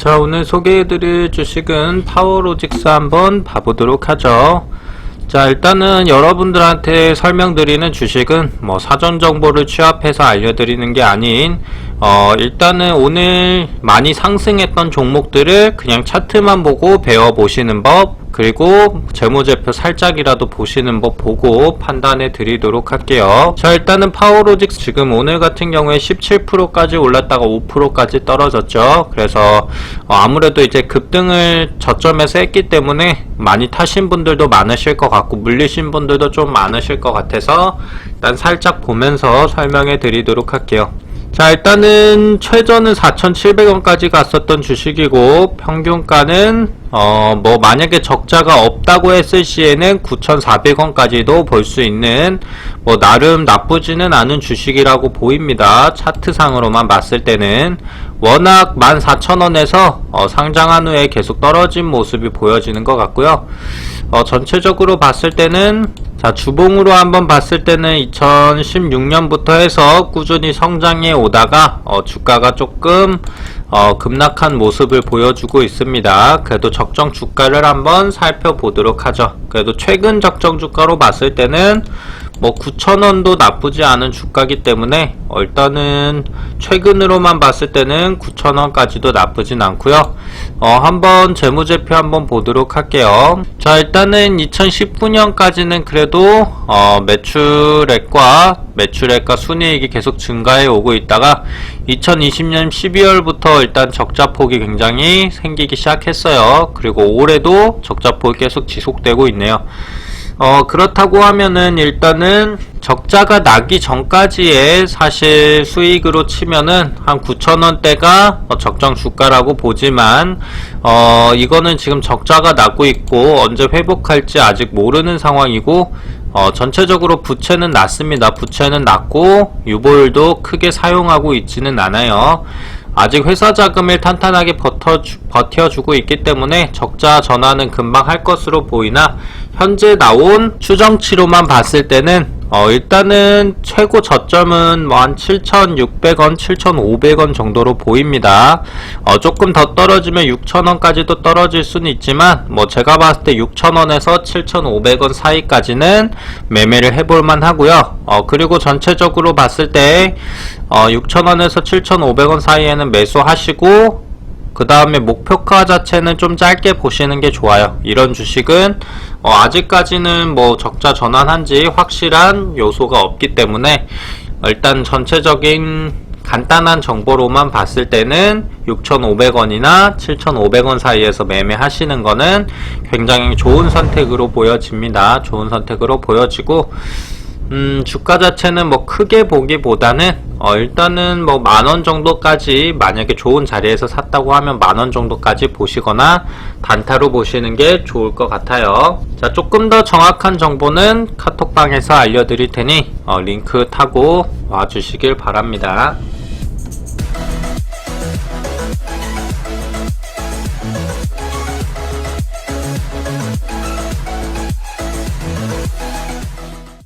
자, 오늘 소개해드릴 주식은 파워로직스 한번 봐보도록 하죠. 자, 일단은 여러분들한테 설명드리는 주식은 뭐 사전 정보를 취합해서 알려드리는 게 아닌, 어, 일단은 오늘 많이 상승했던 종목들을 그냥 차트만 보고 배워보시는 법, 그리고 재무제표 살짝이라도 보시는 법 보고 판단해 드리도록 할게요. 자, 일단은 파워로직스 지금 오늘 같은 경우에 17%까지 올랐다가 5%까지 떨어졌죠. 그래서 어, 아무래도 이제 급등을 저점에서 했기 때문에 많이 타신 분들도 많으실 것 같고 물리신 분들도 좀 많으실 것 같아서 일단 살짝 보면서 설명해 드리도록 할게요. 자 일단은 최저는 4,700원까지 갔었던 주식이고 평균가는 어 뭐 만약에 적자가 없다고 했을 시에는 9,400원까지도 볼 수 있는 뭐 나름 나쁘지는 않은 주식이라고 보입니다. 차트상으로만 봤을 때는 워낙 14,000원에서 어 상장한 후에 계속 떨어진 모습이 보여지는 것 같고요. 어 전체적으로 봤을 때는 자, 주봉으로 한번 봤을 때는 2016년부터 해서 꾸준히 성장해 오다가 어, 주가가 조금 어, 급락한 모습을 보여주고 있습니다. 그래도 적정 주가를 한번 살펴보도록 하죠. 그래도 최근 적정 주가로 봤을 때는 뭐 9,000원도 나쁘지 않은 주가기 때문에 어, 일단은 최근으로만 봤을 때는 9,000원까지도 나쁘진 않고요. 어, 한번 재무제표 한번 보도록 할게요. 자, 일단은 2019년까지는 그래도 어, 매출액과 매출액과 순이익이 계속 증가해 오고 있다가 2020년 12월부터 일단 적자폭이 굉장히 생기기 시작했어요. 그리고 올해도 적자폭이 계속 지속되고 있네요. 어, 그렇다고 하면은 일단은 적자가 나기 전까지의 사실 수익으로 치면은 한 9,000원대가 어, 적정 주가라고 보지만 어, 이거는 지금 적자가 나고 있고 언제 회복할지 아직 모르는 상황이고 어, 전체적으로 부채는 낮습니다. 부채는 낮고 유보율도 크게 사용하고 있지는 않아요. 아직 회사 자금을 탄탄하게 버텨주, 버텨 주고 있기 때문에 적자 전환은 금방 할 것으로 보이나 현재 나온 추정치로만 봤을 때는 어, 일단은 최고 저점은 뭐 한 7,600원, 7,500원 정도로 보입니다. 어, 조금 더 떨어지면 6,000원까지도 떨어질 수는 있지만, 뭐 제가 봤을 때 6,000원에서 7,500원 사이까지는 매매를 해볼 만 하고요. 어, 그리고 전체적으로 봤을 때, 어, 6,000원에서 7,500원 사이에는 매수하시고, 그 다음에 목표가 자체는 좀 짧게 보시는 게 좋아요. 이런 주식은 어, 아직까지는 뭐 적자 전환한지 확실한 요소가 없기 때문에 일단 전체적인 간단한 정보로만 봤을 때는 6,500원이나 7,500원 사이에서 매매하시는 거는 굉장히 좋은 선택으로 보여집니다. 좋은 선택으로 보여지고 음, 주가 자체는 뭐 크게 보기보다는 어, 일단은 뭐 만 원 정도까지 만약에 좋은 자리에서 샀다고 하면 만 원 정도까지 보시거나 단타로 보시는 게 좋을 것 같아요. 자, 조금 더 정확한 정보는 카톡방에서 알려드릴 테니 어, 링크 타고 와주시길 바랍니다.